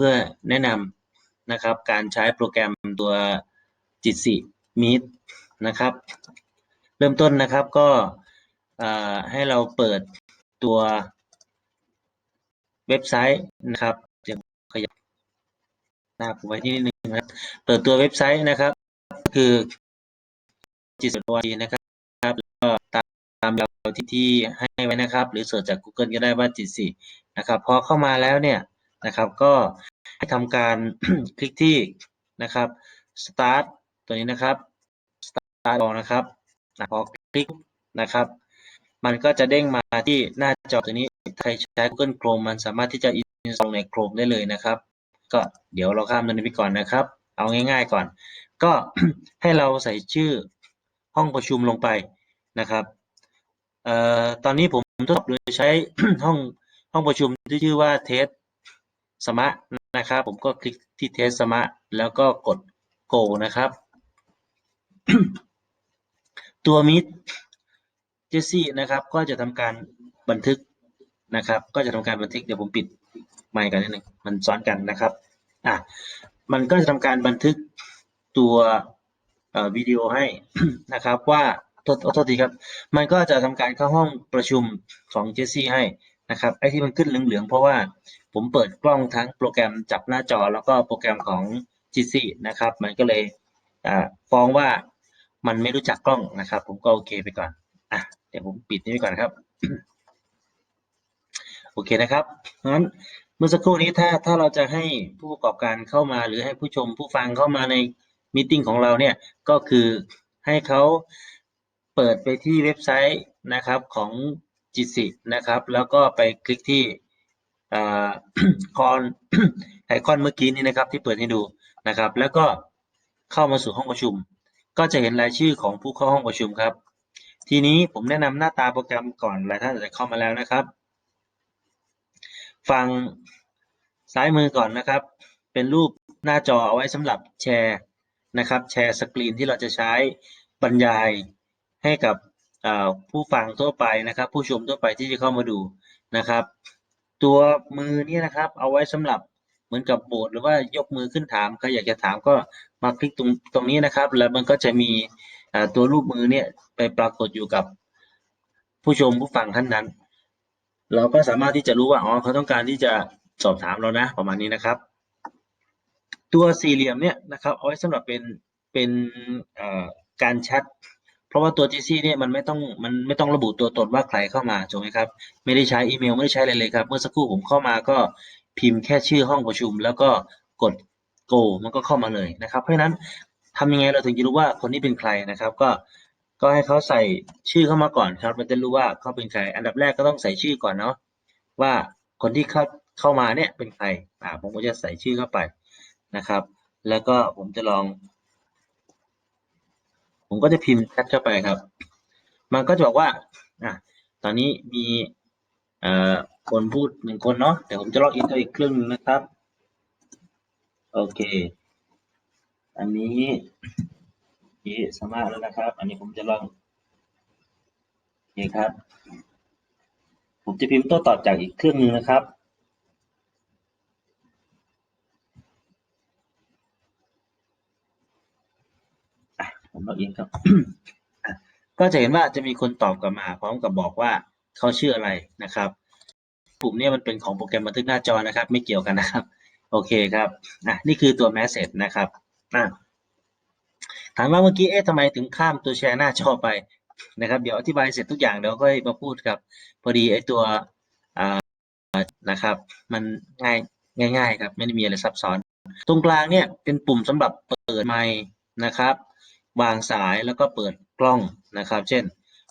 เพื่อแนะนำนะครับการใช้โปรแกรมตัวจิตสิมีดนะครับ เริ่มต้นนะครับก็ให้เราเปิดตัวเว็บไซต์นะครับเดี๋ยวขยับหน้าผมไว้ที่นิดนึงนะครับเปิดตัวเว็บไซต์นะครับ คือจิตสุวนะครับแล้วก็ตามตามเราที่ที่ให้ไว้นะครับ หรือเสิร์ชจาก Google ก็ได้ว่าจิตสินะครับพอเข้ามาแล้วเนี่ย นะครับ ก็ให้ทำการ คลิกที่นะครับ start ตัวนี้นะครับ start ออกนะครับพอคลิกนะครับ มันก็จะเด้งมาที่หน้าจอตัวนี้ใครใช้ Google Chrome มันสามารถที่จะ install ใน Chrome ได้เลยนะครับ ก็เดี๋ยวเราข้ามตัวนี้ไปก่อนนะครับ เอาง่าย ๆก่อน ก็ให้เราใส่ชื่อห้องประชุมลงไปนะครับเอ่อตอนนี้ผมทดสอบโดยใช้ห้องห้องประชุมที่ชื่อว่าเทส สมะนะครับ ผมก็คลิกที่เทสสมะแล้วก็กด go นะครับ ตัวมิดเจสซี่นะครับ ก็จะทำการบันทึกนะครับ ก็จะทำการบันทึกเดี๋ยวผมปิดไมค์กันนิดนึงมันซ้อนกันนะครับอะมันก็จะทำการบันทึกตัวเอ่อวิดีโอให้นะครับว่าโทษโทษทีครับ มันก็จะทำการเข้าห้องประชุมของเจสซี่ให้ นะครับไอ้ที่มันขึ้นเหลืองๆเพราะว่าผมเปิดกล้องทั้งโปรแกรมจับหน้าจอแล้วก็โปรแกรมของ g จซี่นะครับ มันก็เลยฟ้องว่ามันไม่รู้จักกล้องนะครับ ผมก็โอเคไปก่อนอะเดี๋ยวผมปิดนี้ไปก่อนครับ โอเคนะครับเพราะฉะนั้นเมื่อสักครู่นี้ถ้าถ้าเราจะให้ผู้ประกอบการเข้ามา หรือให้ผู้ชมผู้ฟังเข้ามาในมีติ้งของเราเนี่ยก็คือให้เขาเปิดไปที่เว็บไซต์นะครับของ จิตสินะครับ แล้วก็ไปคลิกที่คอนไอคอนเมื่อกี้นี้นะครับ ที่เปิดให้ดูนะครับ แล้วก็เข้ามาสู่ห้องประชุม ก็จะเห็นรายชื่อของผู้เข้าห้องประชุมครับ ทีนี้ผมแนะนำหน้าตาโปรแกรมก่อนหลายท่านอาจจะเข้ามาแล้วนะครับ ฝั่งซ้ายมือก่อนนะครับ เป็นรูปหน้าจอเอาไว้สำหรับแชร์นะครับ แชร์สกรีนที่เราจะใช้บรรยายให้กับ ผู้ฟังทั่วไปนะครับ ผู้ชมทั่วไปที่จะเข้ามาดูนะครับ ตัวมือนี่นะครับเอาไว้สำหรับเหมือนกับโบสหรือว่ายกมือขึ้นถามใครอยากจะถามก็มาคลิกตรงตรงนี้นะครับ แล้วมันก็จะมีตัวรูปมือเนี่ยไปปรากฏอยู่กับผู้ชมผู้ฟังท่านนั้น เราก็สามารถที่จะรู้ว่าอ๋อเขาต้องการที่จะสอบถามเรานะ ประมาณนี้นะครับ ตัวสี่เหลี่ยมเนี่ยนะครับเอาไว้สำหรับเป็นเป็นการแชท เพราะว่าตัว GC เนี่ยมันไม่ต้องมันไม่ต้องระบุตัวตนว่าใครเข้ามาถูกไหมครับ ไม่ได้ใช้อีเมลไม่ได้ใช้อะไรเลยครับ เมื่อสักครู่ผมเข้ามาก็พิมพ์แค่ชื่อห้องประชุม แล้วก็กด go มันก็เข้ามาเลยนะครับ เพราะฉะนั้นทำยังไงเราถึงจะรู้ว่าคนนี้เป็นใครนะครับ ก็ก็ให้เขาใส่ชื่อเข้ามาก่อนครับ มันจะรู้ว่าเขาเป็นใคร อันดับแรกก็ต้องใส่ชื่อก่อนเนาะว่าคนที่เข้าเข้ามาเนี่ยเป็นใครอ่าผมก็จะใส่ชื่อเข้าไปนะครับ แล้วก็ผมจะลอง ผมก็จะพิมพ์แชทเข้าไปครับ มันก็จะบอกว่าอะตอนนี้มีเอ่อคนพูดหนึ่งคนเนาะเดี๋ยวผมจะล็อกอินตัวอีกเครื่องหนึงนะครับ โอเค อันนี้นี่สามารถแล้วนะครับ อันนี้ผมจะลองโอเครับ ผมจะพิมพ์โต้ตอบจากอีกเครื่องหนึ่งนะครับ ผมล็อกอินครับก็จะเห็นว่าจะมีคนตอบกลับมาพร้อมกับบอกว่าเขาชื่ออะไรนะครับปุ่มนี้มันเป็นของโปรแกรมบันทึกหน้าจอนะครับ ไม่เกี่ยวกันนะครับ โอเคครับอะนี่คือตัว message นะครับอะถามว่าเมื่อกี้เอ๊ะทำไมถึงข้ามตัวแชร์หน้าจอไปนะครับ เดี๋ยวอธิบายเสร็จทุกอย่างเดี๋ยวค่อยมาพูดครับพอดีไอ้ตัวอ่านะครับ มันง่ายง่ายๆครับ ไม่ได้มีอะไรซับซ้อน ตรงกลางเนี่ยเป็นปุ่มสำหรับเปิดไมค์นะครับ วางสายแล้วก็เปิดกล้องนะครับ เช่น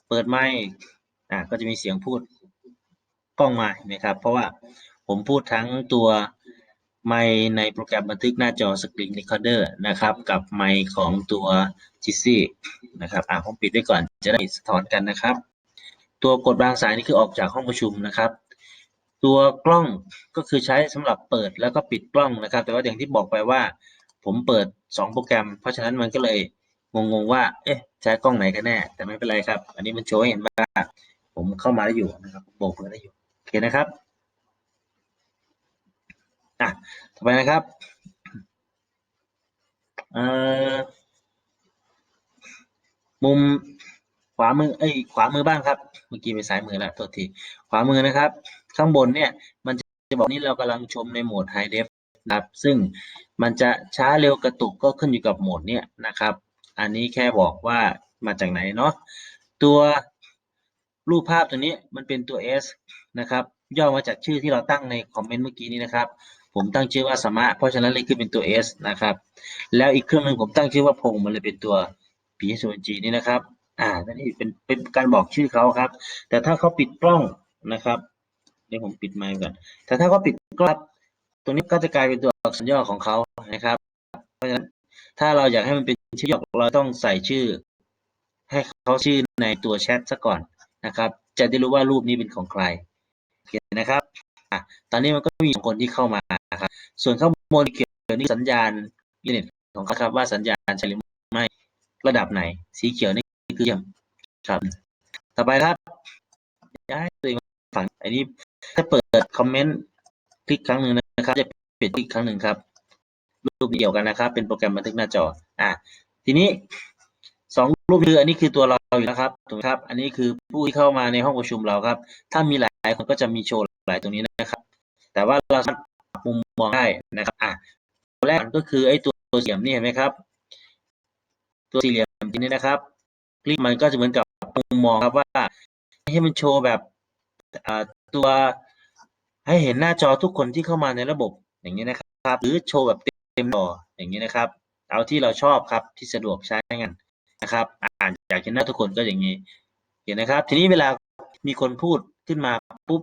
เปิดไมค์อะก็จะมีเสียงพูดกล้องมาเนไหมครับ เพราะว่าผมพูดทั้งตัวไมค์ในโปรแกรมบันทึกหน้าจอ Screen Recorder นะครับ กับไมค์ของตัว g c นะครับอะผมปิดไว้ก่อนจะได้สะท้อนกันนะครับ ตัวกดวางสายนี่คือออกจากห้องประชุมนะครับ ตัวกล้องก็คือใช้สำหรับเปิดแล้วก็ปิดกล้องนะครับ แต่ว่าอย่างที่บอกไปว่า ผมเปิด 2 โปรแกรม เพราะฉะนั้นมันก็เลย งงๆว่า เอ๊ะ ใช้กล้องไหนกันแน่ แต่ไม่เป็นไรครับ อันนี้มันโชว์ให้เห็นว่า ผมเข้ามาได้อยู่นะครับโบกเปิดได้อยู่ โอเคนะครับ อะ ต่อไปนะครับ เอ่อ มุมขวามือ เอ้ย ขวามือบ้างครับ เมื่อกี้ไปซ้ายมือแล้วโทษที ขวามือนะครับ ข้างบนเนี่ย มันจะบอกนี่เรากำลังชมในโหมด High Def นะครับ ซึ่งมันจะช้าเร็วกระตุกก็ขึ้นอยู่กับโหมดเนี่ยนะครับ อันนี้แค่บอกว่ามาจากไหนเนาะตัวรูปภาพตัวนี้มันเป็นตัว S นะครับ ย่อมาจากชื่อที่เราตั้งในคอมเมนต์เมื่อกี้นี้นะครับ ผมตั้งชื่อว่าสมะเพราะฉะนั้นเลยขึ้นเป็นตัว S นะครับ แล้วอีกเครื่องหนึ่งผมตั้งชื่อว่าพงมันเลยเป็นตัว p s o g นี่นะครับ อ่านี่เป็นเป็นการบอกชื่อเขาครับ แต่ถ้าเขาปิดกล้องนะครับเดี๋ยวผมปิดไมค์ก่อน แต่ถ้าเขาปิดกล้องตรงนี้ก็จะกลายเป็นตัวอักษรย่อของเขานะครับ เพราะฉะนั้น ถ้าเราอยากให้มันเป็นชื่อหย่อเราต้องใส่ชื่อ ให้เขาชื่อในตัวแชทซะก่อนนะครับ จะได้รู้ว่ารูปนี้เป็นของใครโอเคนะครับอะตอนนี้มันก็มีคนที่เข้ามาครับ ส่วนข้างบนเกี่ยวนี่สัญญาณอินเทอร์เน็ตของเขาครับว่าสัญญาณใช่หรือไม่ระดับไหน สีเขียวนี่คือเยี่ยมครับ ต่อไปครับย้ายตัวเองฝั่งอันนี้ถ้าเปิดคอมเมนต์คลิกครั้งหนึ่งนะครับ จะปิดคลิกครั้งหนึ่งครับ รูปเดียวกันนะครับ เป็นโปรแกรมบันทึกหน้าจออะทีนี้สองรูปคืออันนี้คือตัวเราอยู่แล้วครับถูกไหมครับ อันนี้คือผู้ที่เข้ามาในห้องประชุมเราครับ ถ้ามีหลายคนก็จะมีโชว์หลายตรงนี้นะครับ แต่ว่าเราสามารถปรับมุมมองได้นะครับอะตัวแรกก็คือไอ้ตัวตัวเสียมนี่เห็นไหมครับ ตัวสี่เหลี่ยมนี้นะครับคลิกมันก็จะเหมือนกับมุมมองครับว่าให้มันโชว์แบบอ่าตัวให้เห็นหน้าจอทุกคนที่เข้ามาในระบบอย่างนี้นะครับ หรือโชว์แบบเต็มจออย่างนี้นะครับ เอาที่เราชอบครับที่สะดวกใช้งานนะครับ อ่านอยากเห็นหน้าทุกคนก็อย่างนี้ เห็นนะครับ ทีนี้เวลามีคนพูดขึ้นมาปุ๊บ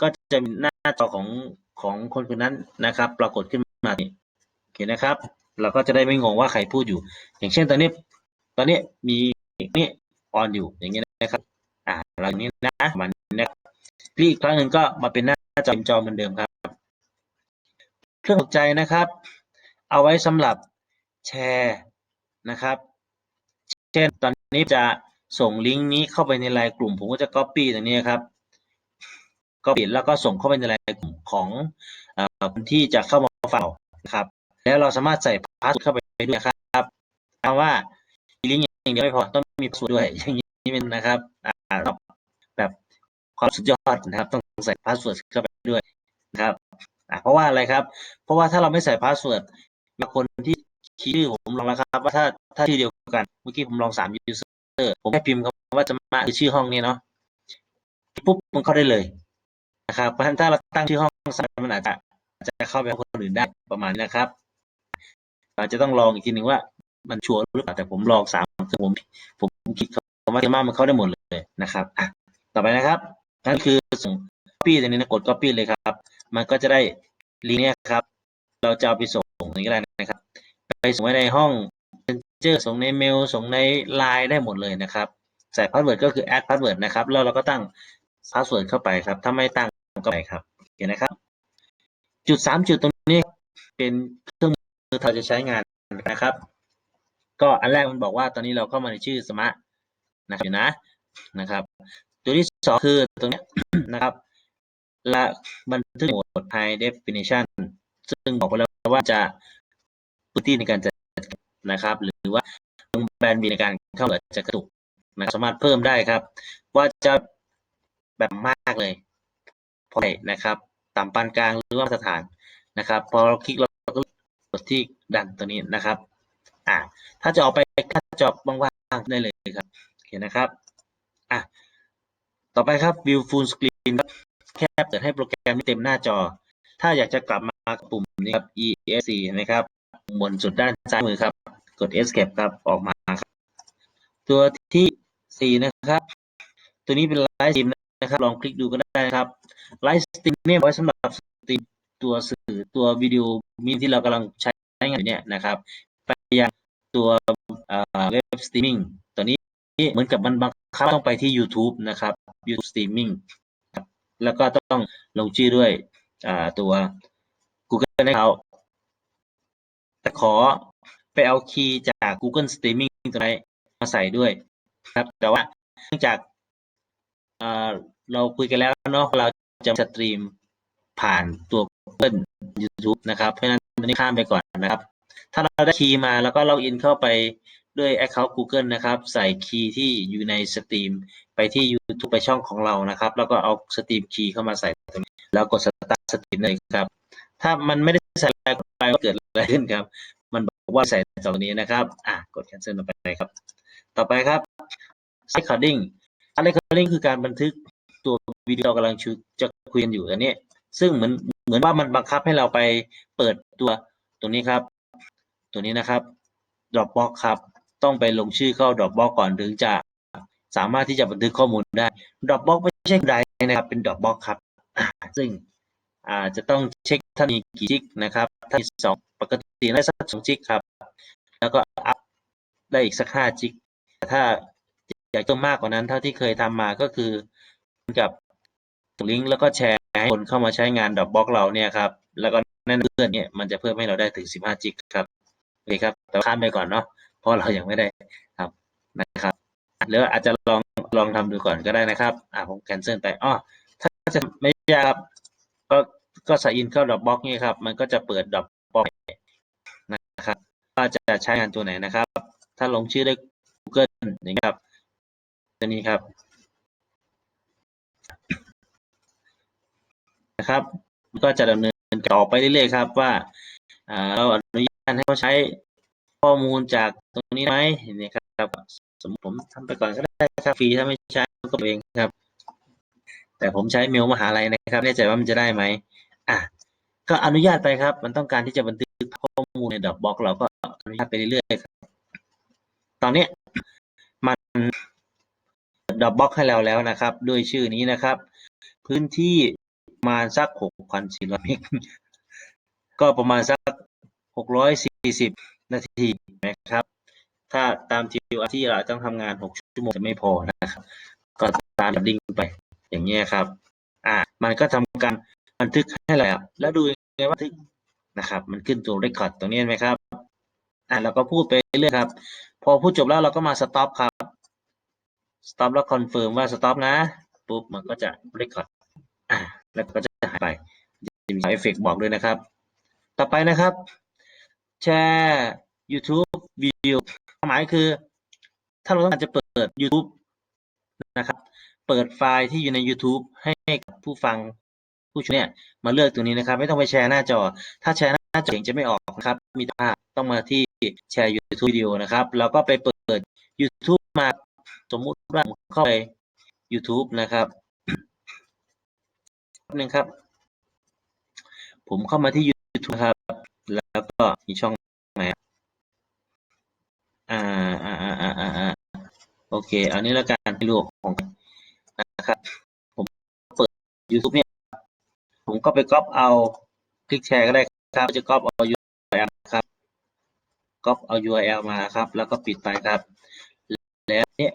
ก็จะมีหน้าจอของของคนคนนั้นนะครับ ปรากฏขึ้นมานี่โอเคนะครับ เราก็จะได้ไม่งงว่าใครพูดอยู่ อย่างเช่นตอนนี้ ตอนนี้มีนี่ออนอยู่อย่างนี้นะครับ อ่าเราอย่างนี้นะมันนะครับคลิกอีกครั้งหนึ่งก็มาเป็นหน้าจอเต็มจอเหมือนเดิมครับ เครื่องตกใจนะครับ เอาไว้สำหรับแชร์นะครับ เช่นตอนนี้จะส่งลิงก์นี้เข้าไปในไลน์กลุ่ม ผมก็จะ Copy ตรงนี้ครับ Copy แล้วก็ส่งเข้าไปในไลน์กลุ่มของคนที่จะเข้ามาฟังนะครับ แล้วเราสามารถใส่พาสเวิร์ดเข้าไปด้วยครับเอาว่าลิงก์อย่างเดียวไม่พอต้องมีพาสเวิร์ดด้วยอย่างนี้เป็นนะครับแบบความสุดยอดนะครับ ต้องใส่พาสเวิร์ดเข้าไปด้วยนะครับเพราะว่าอะไรครับ เพราะว่าถ้าเราไม่ใส่พาสเวิร์ด บางคนที่คีย์ชื่อผมลองแล้วครับ ว่าถ้าถ้าชื่อเดียวกัน เมื่อกี้ผมลองสามยูเซอร์ผมแค่พิมพ์คำว่าจะมาคือชื่อห้องนี้เนาะปุ๊บมันเข้าได้เลยนะครับเพราะฉะนั้นถ้าเราตั้งชื่อห้องซ้ำมันอาจจะอาจจะเข้าไปคนอื่นได้ประมาณนี้นะครับอาจจะต้องลองอีกทีหนึ่งว่ามันชัวร์หรือเปล่าแต่ผมลองสามคือผมผมคิดคำว่าเทมามันเข้าได้หมดเลยนะครับอะต่อไปนะครับนั่นคือส่ง copy ตรงนี้นะกด copy เลยครับ มันก็จะได้ลิงก์เนี่ยครับ เราจะเอาไปส่งอย่างนี้ก็ได้ นะครับ ไปส่งไว้ในห้อง Messenger ส่งในเมล ส่งในไลน์ได้หมดเลยนะครับ ใส่พาสเวิร์ดก็คือ add password นะครับ แล้วเราก็ตั้งพาสเวิร์ดเข้าไปครับ ถ้าไม่ตั้งก็ไปครับโอเคนะครับ จุดสามจุดตรงนี้เป็นเครื่องมือเราจะใช้งานนะครับ ก็อันแรกมันบอกว่าตอนนี้เราเข้ามาในชื่อสมะนะครับอยู่นะนะครับ ตัวที่สองคือตรงนี้นะครับและบันทึกโหมด high definition ซึ่งบอกไปแล้วว่าจะ พื้นที่ในการจัดนะครับ หรือว่าแบนด์บีในการเข้าเกิดจะกระตุกนะสามารถเพิ่มได้ครับ ว่าจะแบบมากเลยพอได้นะครับต่ำปานกลางหรือว่ามาตรฐานนะครับ พอเราคลิกเราก็กดที่ดันตัวนี้นะครับอ่าถ้าจะออกไปถ้าจออกว่างๆได้เลยครับโอเคนะครับอะต่อไปครับ view full screen ครับแค่เปิดให้โปรแกรมที่เต็มหน้าจอ ถ้าอยากจะกลับมาปุ่มนี้ครับ ESC นะครับ บนสุดด้านซ้ายมือครับ กด Escape ครับออกมาครับ ตัวที่สี่นะครับ ตัวนี้เป็นไลฟ์สตรีมนะครับ ลองคลิกดูก็ได้นะครับไลฟ์สตรีมเนี่ยไว้สำหรับสตรีมตัวสื่อตัววิดีโอมีที่เรากำลังใช้งานอยู่เนี่ยนะครับไปยังตัวเว็บสตรีมมิ่งตัวนี้เหมือนกับมันบังคับต้องไปที่ YouTube นะครับ YouTube Streaming แล้วก็ต้องลงชื่อด้วยตัว Google Account แต่ขอไปเอาคีย์จาก Google Streaming ตัวนี้มาใส่ด้วยครับ แต่ว่าเนื่องจากเราคุยกันแล้วเนาะเราจะสตรีมผ่านตัว Google YouTube นะครับ เพราะฉะนั้นตัวนี้ข้ามไปก่อนนะครับ ถ้าเราได้คีย์มาแล้วก็ล็อกอินเข้าไปด้วย Account Google นะครับ ใส่คีย์ที่อยู่ในสตรีมไปที่ YouTube ไปช่องของเรานะครับ แล้วก็เอาสตรีมคีย์เข้ามาใส่ตรงนี้แล้วกดสตาร์ทสตรีมเลยครับ ถ้ามันไม่ได้ ใส่อะไรไปก็เกิดอะไรขึ้นครับ มันบอกว่าใส่ตรงนี้นะครับ อะกด cancel ลงไปเลยครับ ต่อไปครับ recording recording คือการบันทึกตัววิดีโอเรากำลังชุจะคุยกันอยู่อันนี้ ซึ่งเหมือนเหมือนว่ามันบังคับให้เราไปเปิดตัวตรงนี้ครับ ตัวนี้นะครับ Dropbox ครับ ต้องไปลงชื่อเข้า Dropbox ก่อนถึงจะสามารถที่จะบันทึกข้อมูลได้ Dropbox ไม่ใช่ใดนะครับ เป็น Dropbox ครับ ซึ่งอ่าจะต้องเช็ค ท่านมีกี่จิกนะครับถ้ามีสองปกติได้สักสองจิกครับ แล้วก็อัพได้อีกสักห้าจิกแต่ถ้าอยากจะมากกว่านั้นเท่าที่เคยทำมาก็คือกับลิงก์แล้วก็แชร์ให้คนเข้ามาใช้งาน Dropbox เราเนี่ยครับ แล้วก็แน่นเพื่อนเนี่ยมันจะเพิ่มให้เราได้ถึง15จิกครับโอเคครับแต่ว่าข้ามไปก่อนเนาะเพราะเรายังไม่ได้ครับนะครับหรืออาจจะลองลองทำดูก่อนก็ได้นะครับ อ่าผมแคนเซิลไปอ๋อถ้าจะไม่ยากครับก็ ก็ใส่อินเข้า Dropbox นี่ครับ มันก็จะเปิด Dropbox นะครับว่าจะใช้งานตัวไหนนะครับ ถ้าลงชื่อด้วย Google อย่างนี้ครับตัวนี้ครับนะครับ ก็จะดำเนินการอไปเรื่อยๆครับว่าอ่าเราอนุญาตให้เขาใช้ข้อมูลจากตรงนี้ไหมนี่ครับสมมติผมทำไปก่อนก็ได้ครับฟรีถ้าไม่ใช้ก็เองครับ แต่ผมใช้เมลมหาลัยนะครับแน่ใจว่ามันจะได้ไหม อะก็อนุญาตไปครับ มันต้องการที่จะบันทึกข้อมูลในดอกบล็อกเราก็อนุญาตไปเรื่อยๆครับตอนนี้มันดอกบล็อกให้เราแล้วนะครับ ด้วยชื่อนี้นะครับ พื้นที่ประมาณสักหกพันสี่ร้อยเมกก็ประมาณสักหกร้อยสี่สิบนาทีนะครับ ถ้าตามที่ที่เราต้องทำงานหกชั่วโมงจะไม่พอนะครับ ก็ตามดิ่งไปอย่างเงี้ยครับ อ่ามันก็ทำการ บันทึกให้เราแล้วดูยังไงว่าบันทึกนะครับ มันขึ้นตัว record ตรงนี้ไหมครับอ่าเราก็พูดไปเรื่อยครับ พอพูดจบแล้วเราก็มา stop ครับ stop แล้ว confirm ว่า stop นะปุ๊บมันก็จะ record อ่าแล้วก็จะหายไปจะมีเอฟเฟกต์บอกด้วยนะครับ ต่อไปนะครับ แชร์ YouTube วิดีโอความหมายคือ ถ้าเราต้องการจะเปิด YouTube นะครับ เปิดไฟล์ที่อยู่ใน YouTube ให้กับผู้ฟัง ผู้ชมเนี่ยมาเลือกตัวนี้นะครับ ไม่ต้องไปแชร์หน้าจอ ถ้าแชร์หน้าจอเสียงจะไม่ออกนะครับมีภาพต้องมาที่แชร์ YouTube วิดีโอนะครับแล้วก็ไปเปิด YouTube มาสมมุติว่าผมเข้าไป YouTube นะครับแป๊บนึงครับ ผมเข้ามาที่ YouTube ครับ แล้วก็มีช่องไหนอ่าอ่าอ่าอ่าอ่าโอเค อันนี้ล้วกันให้รู้ของนะครับ ผมเปิด YouTube เนี่ย ผมก็ไปก๊อปเอาคลิกแชร์ก็ได้ครับจะก๊อปเอา URL ครับก๊อปเอา URL มาครับ แล้วก็ปิดไปครับ แล้วเนี่ย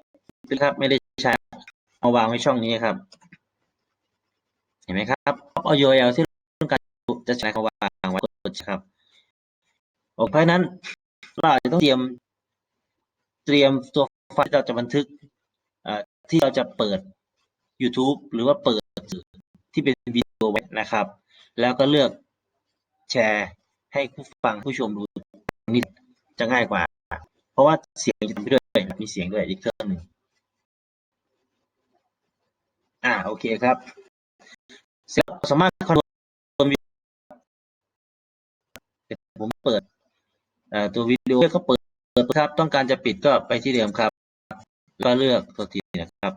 ครับไม่ได้ใช้เอาวางไว้ช่องนี้ครับ เห็นไหมครับก๊อปเอา URL ที่ต้องการจะใช้เขาวางไว้กดครับโอเคเพราะฉะนั้นเราจะต้องเตรียม เตรียมตัวไฟล์ที่เราจะบันทึกที่เราจะเปิด YouTube หรือว่าเปิดที่เป็นวิ ไว้นะครับ แล้วก็เลือกแชร์ให้ผู้ฟังผู้ชมดูนี่จะง่ายกว่า เพราะว่าเสียงจะทำไปด้วยมีเสียงด้วยอีกเครื่องหนึ่งอ่าโอเคครับเสร็จสามารถคอนโทรลวิดีโอผมเปิดตัววิดีโอก็เปิดครับ ต้องการจะปิดก็ไปที่เดิมครับก็เลือกตัวทีนะครับ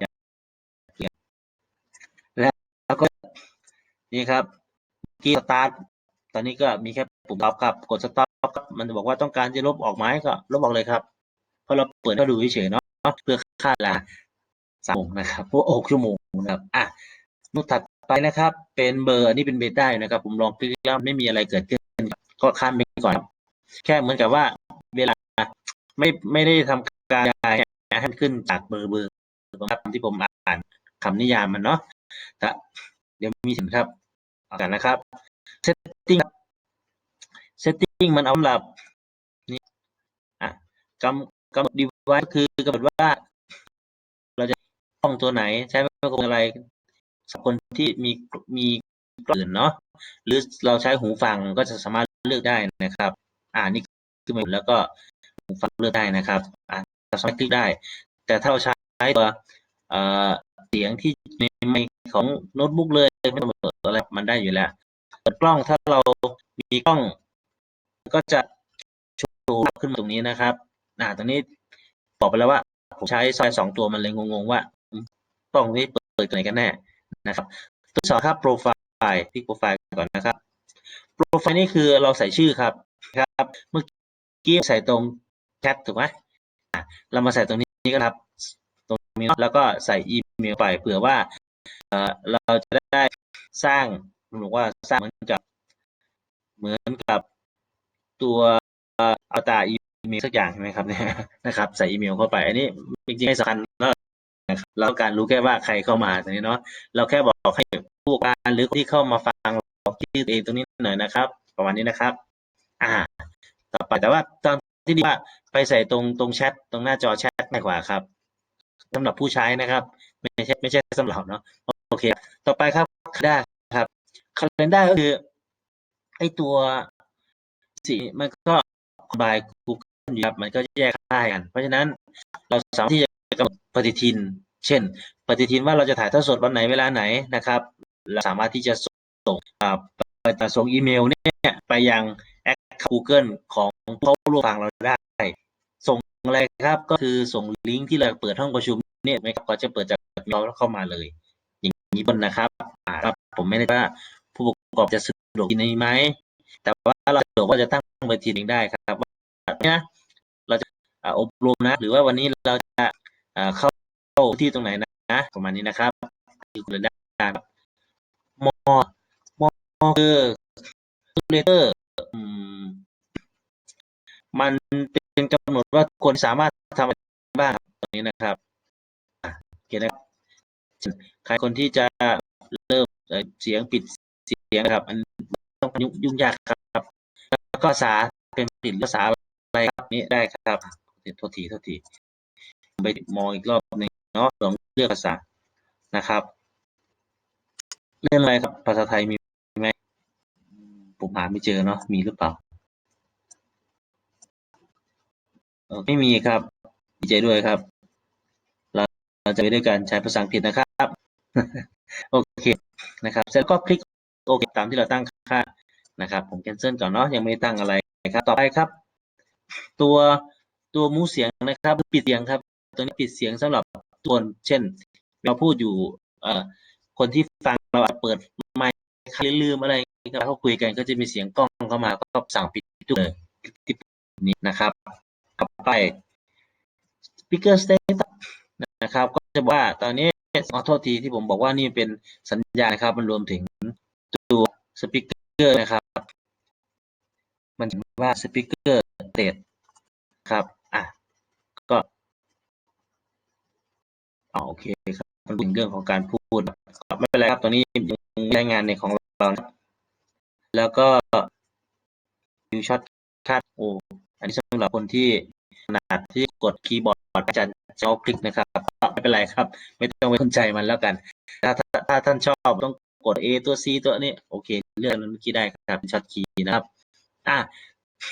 แล้วก็ นี่ครับกีสตาร์ทตอนนี้ก็มีแค่ปุ่มต็อปครับ กดสต็อปครับมันจะบอกว่าต้องการจะลบออกไหมก็ลบออกเลยครับเพราะเราเปิดก็ดูเฉยๆเนาะเพื่อค่าเวลาสามงนะครับเพราะหกชั่วโมงนะครับอะนุถัดไปนะครับ เป็นเบอร์อันนี้เป็นเบต้าอยู่นะครับ ผมลองคลิกแล้วไม่มีอะไรเกิดขึ้น ก็ข้ามไปก่อนแค่เหมือนกับว่าเวลาไม่ไม่ได้ทำการให้ขึ้นจากเบอร์เบอร์ครับที่ผมอ่านคำนิยามมันเนาะแต่เดี๋ยวมีถึงครับ กันนะครับ setting setting มันเอาสำหรับนี่อะกำกำหนด device คือกำหนดว่า เราจะกล้องตัวไหนใช้ไมโครโฟนอะไรสำหรับคนที่มีมีกล้องอื่นเนาะหรือเราใช้หูฟังก็จะสามารถเลือกได้นะครับ อ่านี่คือเมนูแล้วก็หูฟังเลือกได้นะครับอ่าสามารถคลิกได้ แต่ถ้าเราใช้ตัวเสียงที่ในไม ของโน้ตบุ๊กเลยไม่ต้องเปิดอะไรมันได้อยู่แล้วเปิดกล้องถ้าเรามีกล้อง ก็จะโชว์ขึ้นมาตรงนี้นะครับอ่าตรงนี้บอกไปแล้วว่า ผมใช้ซอยสองตัวมันเลยงงๆว่ากล้องนี้เปิดกันไหนกันแน่นะครับตัวสองครับโปรไฟล์ที่โปรไฟล์ก่อนนะครับโปรไฟล์นี่คือเราใส่ชื่อครับครับ เมื่อกี้ใส่ตรงแชทถูกไหมอะเรามาใส่ตรงนี้ก็ครับ ตรงนี้แล้วก็ใส่อีเมลไปเผื่อว่า เราจะได้สร้างผมบอกว่าสร้างเหมือนกับ เหมือนกับตัวอัตราอีเมลสักอย่างใช่ไหมครับเนี่ยนะครับ ใส่อีเมลเข้าไป อันนี้จริงๆไม่สำคัญเนะนะครับเราการรู้แค่ว่าใครเข้ามาตรงนี้เนาะเราแค่บอกให้ผู้การหรือคนที่เข้ามาฟังบอกชื่เองตรงนี้หน่อยนะครับ ประมาณนี้นะครับ อ่า ต่อไปแต่ว่าตอนที่ดีว่าไปใส่ตรงตรงแชทตรงหน้าจอแชทง่ายกว่าครับสำหรับผู้ใช้นะครับ ไม่ใช่ไม่ใช่สำหรับเนาะ โอเค ต่อไปครับคาล endar ครับคาล endar ก็คือไอตัวสีมันก็บาย Google อยู่ครับมันก็แยกค่ากัน เพราะฉะนั้นเราสามารถที่จะกำหนดปฏิทิน เช่น ปฏิทินว่าเราจะถ่ายทอดสดวันไหนเวลาไหนนะครับ เราสามารถที่จะส่งไปส่งอีเมลเนี่ยไปยังแอค Google ของผู้ร่วมฟังเราได้ ส่งอะไรครับก็คือส่งลิงก์ที่เราเปิดห้องประชุมเนี่ยไหมครับก็จะเปิดจากเราเข้ามาเลย นี้บนนะครับครับผมไม่ได้ว่าผู้ประกอบจะสะดวกที่นี้ไหม แต่ว่าเราสะดวกว่าจะตั้งปฏิทินได้ครับว่าเนี่ยเราจะอบรมนะ หรือว่าวันนี้เราจะอ่าเข้าที่ตรงไหนนะประมาณนี้นะครับคือคุณได้ครับมอมอคือเลเตอร์มันเป็นกำหนดว่าคนสามารถทำอะไรบ้างตรงนี้นะครับโอเคนะครับ ใครคนที่จะเริ่มเอ่เสียงปิดเสียงนะครับอันต้องยุ่งยุ่งยากครับ แล้วก็ภาษาเป็นผิดภาษาอะไรครับนี่ได้ครับโทษทีโทษทีไปมองอีกรอบหนึ่งเนาะลองเลือกภาษานะครับ เรื่องอะไรครับภาษาไทยมีไหมผมหาไม่เจอเนาะมีหรือเปล่าไม่มีครับดีใจด้วยครับ เราเราจะไปด้วยการใช้ภาษาอังกฤษนะครับ โอเคนะครับเสร็จก็คลิกโอเคตามที่เราตั้งค่านะครับ ผมแคนเซิลก่อนเนาะยังไม่ตั้งอะไรครับ ต่อไปครับ ตัวตัวมูเสียงนะครับ ปิดเสียงครับ ตัวนี้ปิดเสียงสำหรับตัวเช่น เราพูดอยู่เอ่อคนที่ฟังเราอาจเปิดไมค์ลืมอะไรก็เขาคุยกันก็จะมีเสียงกล้องเข้ามาก็สั่งปิดทุกเลยที่นี้นะครับต่อไป speaker status นะครับ ก็จะบอกว่าตอนนี้ ขอโทษทีที่ผมบอกว่านี่เป็นสัญญาณนะครับ มันรวมถึงตัว speaker นะครับ มันถึงว่า speaker state ครับอะก็อ๋โอเคครับมันเป็นเรื่องของการพูดไม่เป็นไรครับตอนนี้ยังรายงานในของเรานะแล้วก็วิวช็อตคัดโอ้อันนี้สำหรับคนที่ถนัดที่กดคีย์บอร์ดอาจารย์ จะเอาคลิกนะครับไม่เป็นไรครับ ไม่ต้องไปสนใจมันแล้วกัน ถ้าถ้าท่านชอบต้องกด A ตัว C ตัวนี้โอเค เลือกนั้นเมื่อกี้ได้ครับเป็นช็อตคีย์นะครับอะ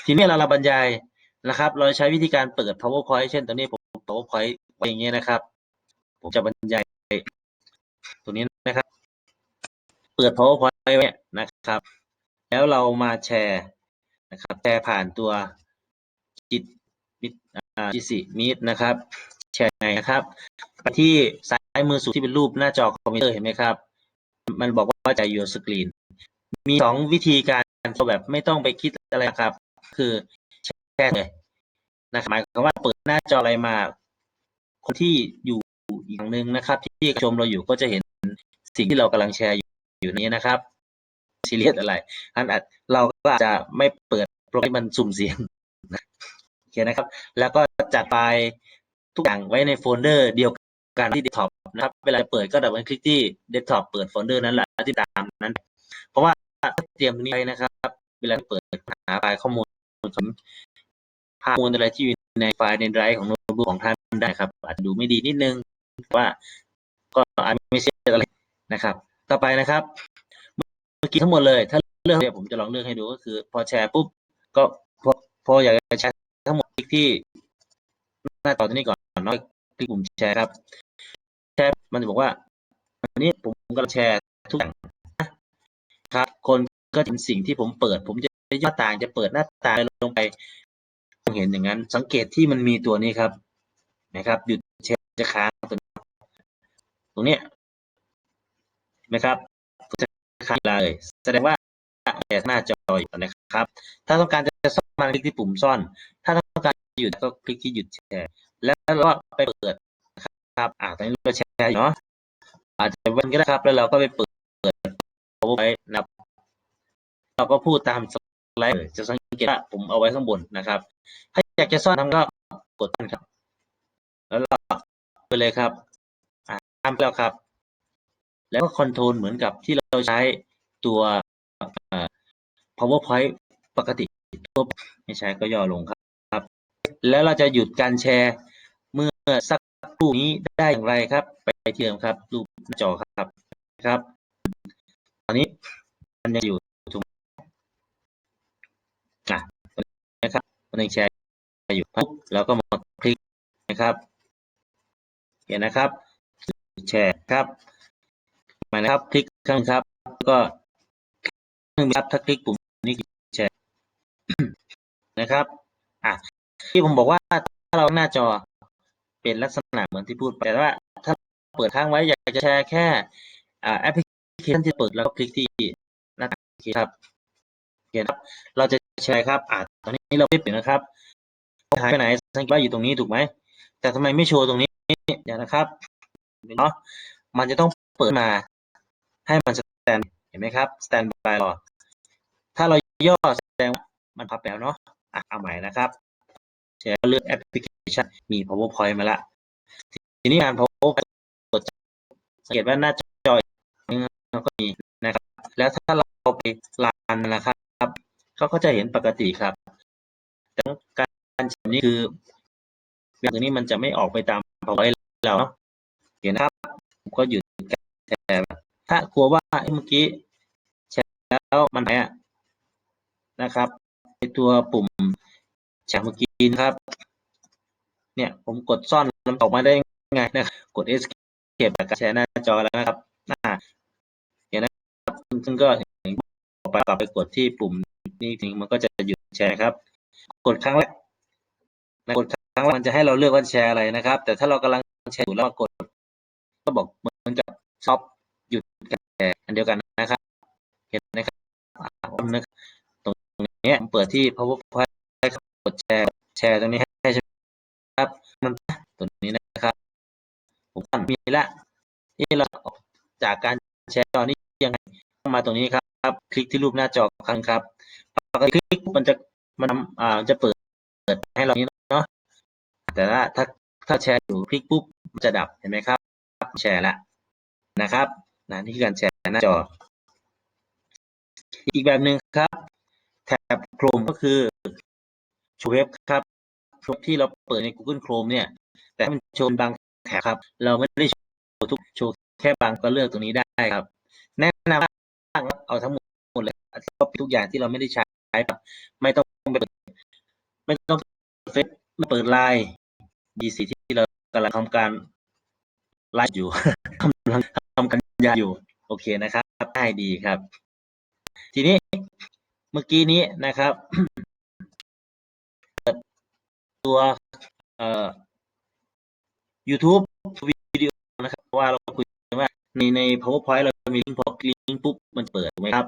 ทีนี้เราเราบรรยายนะครับ เราใช้วิธีการเปิด powerpoint เช่นตอนนี้ผม powerpoint ไว้อย่างเงี้ยนะครับ ผมจะบรรยายตัวนี้นะครับ เปิด powerpoint ไว้นะครับ แล้วเรามาแชร์นะครับ แชร์ผ่านตัวจิตมิตอ่าจิสิมิตรนะครับ แชร์ไงนะครับไปที่ซ้ายมือสุดที่เป็นรูปหน้าจอคอมพิวเตอร์เห็นไหมครับ มันบอกว่าจะ your screen มีสองวิธีการแบบไม่ต้องไปคิดอะไรครับ คือแชร์เลยนะครับหมายความว่าเปิดหน้าจออะไรมา คนที่อยู่อีกฝั่งหนึ่งนะครับ ที่ชมเราอยู่ก็จะเห็นสิ่งที่เรากำลังแชร์อยู่อยู่นี้นะครับซีเรียสอะไรอันอาจเราก็อาจจะไม่เปิดโปรแกรมมันสุ่มเสียงนะโอเคนะครับ แล้วก็จัดไฟล์ ทุกอย่างไว้ในโฟลเดอร์เดียวกันที่เดสก์ท็อปนะครับ เวลาเปิดก็ดับเบิลคลิกที่เดสก์ท็อปเปิดโฟลเดอร์นั้นแหละที่ตามนั้น เพราะว่าถ้าเตรียมตรงนี้ไว้นะครับ เวลาเปิดหาไฟล์ข้อมูลของข้อมูลอะไรที่อยู่ในไฟล์ในไดรฟ์ของโน้ตบุ๊กของท่านได้ครับ อาจจะดูไม่ดีนิดนึงว่าก็อาจไม่ใช่อะไรนะครับ ต่อไปนะครับ เมื่อกี้ทั้งหมดเลย ถ้าเลือกเนี่ยผมจะลองเลือกให้ดูก็คือ พอแชร์ปุ๊บก็พอพออยากจะแชร์ทั้งหมดคลิกที่หน้าต่อตัวนี้ก่อน นาะคลิกปุ่มแชร์ครับ แชร์มันจะบอกว่าอันนี้ผมกำลังแชร์ทุกอย่างนะครับ คนก็จะเห็นสิ่งที่ผมเปิด ผมจะย่อต่างจะเปิดหน้าต่างลงไปผมเห็นอย่างนั้น สังเกตที่มันมีตัวนี้ครับ นะครับหยุดแชร์จะค้างตัวนี้ตรงเนี้ยนะครับจะค้างเลยแสดงว่าแชร์หน้าจออยู่นะครับ ถ้าต้องการจะซ่อนมันคลิกที่ปุ่มซ่อน ถ้าต้องการหยุดก็คลิกที่หยุดแชร์ แล้วเราก็ไปเปิดนะครับอ่าตอนนี้เราแชร์อยู่เนาะอาจจะเวันก็ได้ครับ แล้วเราก็ไปเปิดเปิด power ไว้นะครับเราก็พูดตามสไลด์จะสังเกตว่าผมเอาไว้ข้างบนนะครับ ถ้าอยากจะซ่อนทำก็กดตั้นครับ แล้วเราไปเลยครับอ่าตามไปแล้วครับ แล้วก็คอนโทรลเหมือนกับที่เราใช้ตัว powerpoint ปกติตัวไม่ใช้ก็ย่อลงครับ แล้วเราจะหยุดการแชร์ เมื่อสักครู่นี้ได้อย่างไรครับ ไปเที่เดิมครับรูปหน้าจอครับครับ ตอนนี้มันยังอยู่ถูกอะนะครับมันยังแชร์อยู่ปุ๊บแล้วก็มาคลิกนะครับเห็นนะครับ แชร์ครับมานะครับคลิกข้างครับแล้วก็นึ่งครับถ้าคลิกปุ่มนี้แชร์นะครับอะที่ผมบอกว่าถ้าเราหน้าจอ เป็นลักษณะเหมือนที่พูดไปแต่ว่าถ้าเปิดค้างไว้อยากจะแชร์แค่แอปพลิเคชันที่เปิดแล้วก็คลิกที่หน้าครับโอเคครับ เราจะแชร์ครับอ่าตอนนี้เราไม่เปลี่ยนนะครับหายไปไหนสังเกตว่าอยู่ตรงนี้ถูกไหมแต่ทำไมไม่โชว์ตรงนี้เดี๋ยวนะครับเนาะมันจะต้องเปิดมาให้มันสแตนเห็นไหมครับสแตนบายรอถ้าเราย่อแสดงมันพับแล้วเนาะอะเอาใหม่นะครับ แชร์เลือกแอปพลิเคชันมี powerpoint มาละ ทีนี้งาน powerpoint กดสังเกตว่าหน้าจอมันก็มีนะครับ แล้วถ้าเราไปลานนะครับเขาก็จะเห็นปกติครับ แต่การแชร์นี้คืออย่างนี้มันจะไม่ออกไปตาม powerpoint เราเนาะเห็นครับก็หยุดแชร์ถ้ากลัวว่าเมื่อกี้แชร์แล้วมันหายอะนะครับไอตัวปุ่ม แชร์เมื่อกี้นะครับเนี่ยผมกดซ่อนมันออกมาได้ไงนะกด escape จากการแชร์หน้าจอแล้วนะครับอ่าเห็นนะครับซึ่งก็ต่อไปกลับไปกดที่ปุ่มนี้ถึงมันก็จะหยุดแชร์ครับ กดครั้งแรกกดครั้งแรกมันจะให้เราเลือกว่าแชร์อะไรนะครับ แต่ถ้าเรากำลังแชร์อยู่แล้วกด ก็บอกเหมือนกับช็อปหยุดแชร์อันเดียวกันนะครับ เห็นนะครับตรงนี้ผมเปิดที่ powerpoint ดแชร์แชร์ตรงนี้ให้ใช่ไหมครับ มันตัวนี้นะครับ ผมก็มีละที่เราออกจากการแชร์ตอนนี้ยังไงมาตรงนี้ครับ คลิกที่รูปหน้าจอครั้งครับพอคลิกมันจะมันอ่าจะเปิดเปิดให้เรานี้เนาะแต่ว่าถ้าถ้าแชร์อยู่คลิกปุ๊บมันจะดับเห็นไหมครับ แชร์ละนะครับนะนี่คือการแชร์หน้าจอ อีกแบบหนึ่งครับ แท็บ Chrome ก็คือ โชว์เว็บครับโชว์ที่เราเปิดใน Google Chrome เนี่ย แต่มันโชว์บางแถบครับ เราไม่ได้โชว์ทุกโชว์แค่บางก็เลือกตรงนี้ได้ครับ แนะนำว่าเอาทั้งหมดเลยก็ทุกอย่างที่เราไม่ได้ใช้ครับไม่ต้องไปเปิดไม่ต้องเฟซไม่เปิดไลน์ดีสีที่เรากำลังทำการไลฟ์อยู่กำลังทำกันยาอยู่ โอเคนะครับได้ดีครับ ทีนี้เมื่อกี้นี้นะครับ ตัวเอ่อ YouTube วิดีโอนะครับ ว่าเราคุยว่าในใน PowerPoint เรามีลิงก์พอลิงก์ปุ๊บมันเปิดถูกไหมครับ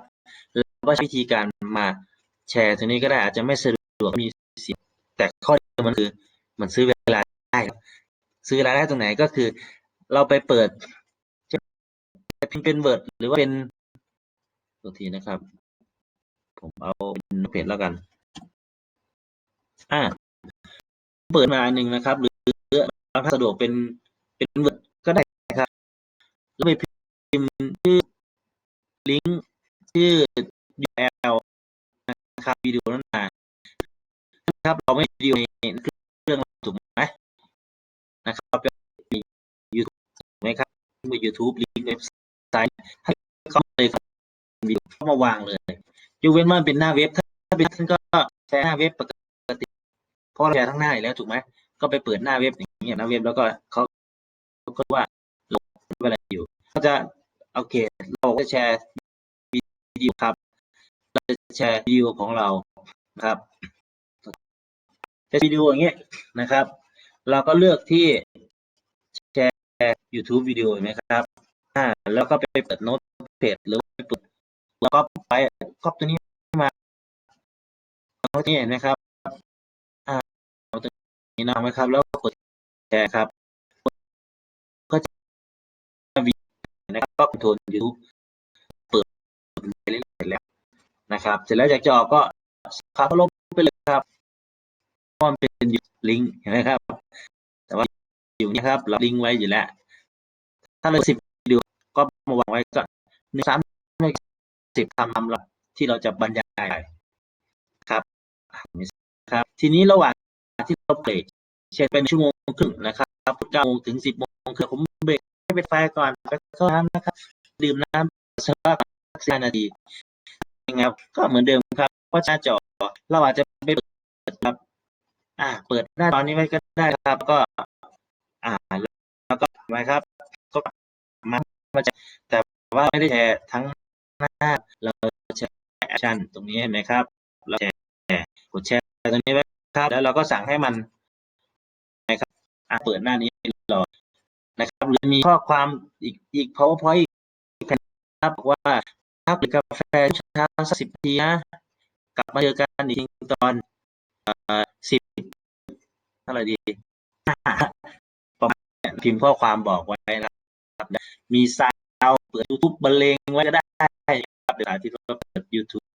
แล้วก็ใช้วิธีการมาแชร์ตรงนี้ก็ได้อาจจะไม่สะดวกมีเสียงแต่ข้อดีมันคือ มันซื้อเวลาได้ซื้อเวลาได้ตรงไหนก็คือ เราไปเปิดจะพิมพ์เป็นเวิร์ดหรือว่าเป็นตัวทีนะครับ ผมเอาเป็นเพจแล้วกัน อ่า เปิดมาอันหนึ่งนะครับ หรือถ้าสะดวกเป็นเป็นเวิร์ดก็ได้ครับ แล้วไปพิมพ์ชื่อลิงก์ชื่อ URL นะครับวิดีโอนั้นมานะครับเราไม่วิดีโอในเครื่องถูกไหมนะครับมียูทูบถูกไหมครับมียูทูบลิงก์เว็บไซต์ให้เข้าเลยครับวิดีโอเข้ามาวางเลยยกเว้นว่าเป็นหน้าเว็บถ้าเป็นท่านก็แชร์หน้าเว็บปกติ เพราะเราแชร์ทั้งหน้าอยู่แล้วถูกไหมก็ไปเปิดหน้าเว็บอย่างเงี้ยหน้าเว็บแล้วก็เขาก็ว่าลงอะไรอยู่ก็จะโอเค เราก็แชร์วิดีโอครับเราจะแชร์วิดีโอของเรานะครับแชร์วิดีโออย่างเงี้ยนะครับ เราก็เลือกที่แชร์ YouTube วิดีโอเห็นไหมครับอ่าแล้วก็ไปเปิดโน้ตเพจหรือไปเปิดแล้วก็ไปก๊อปตัวนี้มาเอาที่เห็นไหมครับ นี้นะครับ แล้วกดแชร์ครับก็จะมีนะครับก็คอนโทรล YouTube เปิดไปเรื่อยๆแล้วนะครับ เสร็จแล้วอยากจะออกก็ครับลบไปเลยครับเพราะมันเป็นลิงก์เห็นไหมครับ แต่ว่าอยู่นี่ครับเราลิงก์ไว้อยู่แล้ว ถ้าเราสิบวิดีโอก็มาวางไว้ก่อนหนึ่งสามหนึ่งสิบคำละที่เราจะบรรยายครับ ครับ ทีนี้ระหว่าง ที่เราเบรกเช่นเป็นชั่วโมงครึ่งนะครับเก้าโมงถึงสิบโมงคือผมเบรกให้เป็นไฟก่อนไปเข้าน้ำนะครับ ดื่มน้ำสักสิบนาทียังไงครับก็เหมือนเดิมครับ เพราะหน้าจอเราอาจจะไม่เปิดครับ อ่า เปิดหน้าตอนนี้ไว้ก็ได้ครับ ก็ อ่าแล้วก็ไว้ครับ ก็มามาจะแต่ว่าไม่ได้แชร์ทั้งหน้าเราแชร์แอคชั่นตรงนี้เห็นไหมครับ เราแชร์กดแชร์ตรงนี้ไว้ ครับแล้วเราก็สั่งให้มันนะครับอเปิดหน้านี้รอนะครับหรือมีข้อความอีกอีก powerpoint อีกแผ่นครับบอกว่าครับหรือกาแฟเช้าสักสิบทีนะกลับมาเจอกันอีกทีตอนสิบเท่าไหร่ดีประมาณนี่ยพิมพ์ข้อความบอกไว้นะครับ มีซาวเปิด YouTube บรรเลงไว้ก็ได้ครับเวลาที่เราเปิด YouTube บ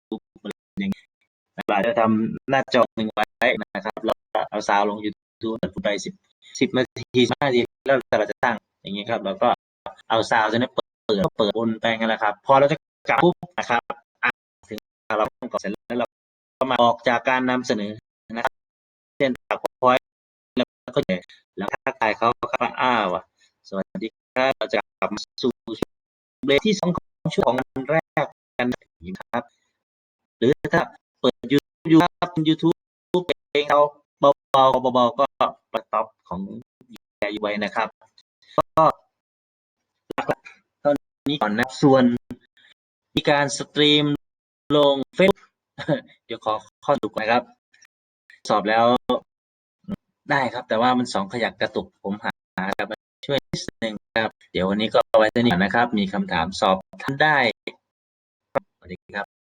เราจะทำหน้าจอหนึ่งไว้นะครับแล้วเอาซาวลง YouTube เปิดไปสิบสิบนาทีสิบนาทีแล้วเราจะตั้งอย่างเงี้ยครับแล้วก็เอาซาวด์ตัวนี้เปิดเปิดเปิดบนไปกันแหละครับ พอเราจะกลับปุ๊บนะครับถึงเราต้องก่อนเสร็จแล้วเราก็มาออกจากการนำเสนอนะครับเช่นตัดพอยแล้วก็แล้วทักทายเขาก็อ้าวอะสวัสดีครับเราจะกลับมาสู่เบรกที่สองของช่วงของวันแรกกันนะครับ หรือถ้า เปิดยูทูบครับยูทูบเพลงเราเบาๆเบาๆก็ประต็อปของแกอยู่ไว้นะครับ ก็หลักๆเท่านี้ก่อนนะส่วนมีการสตรีมลงเฟซเดี๋ยวขอข้อดูก่อนนะครับ สอบแล้วได้ครับ แต่ว่ามันสองขยักกระตุกผมหาครับช่วยนิดนึงครับ เดี๋ยววันนี้ก็ไว้เท่านี้ก่นะครับ มีคำถามสอบท่านได้สวัสดีครับ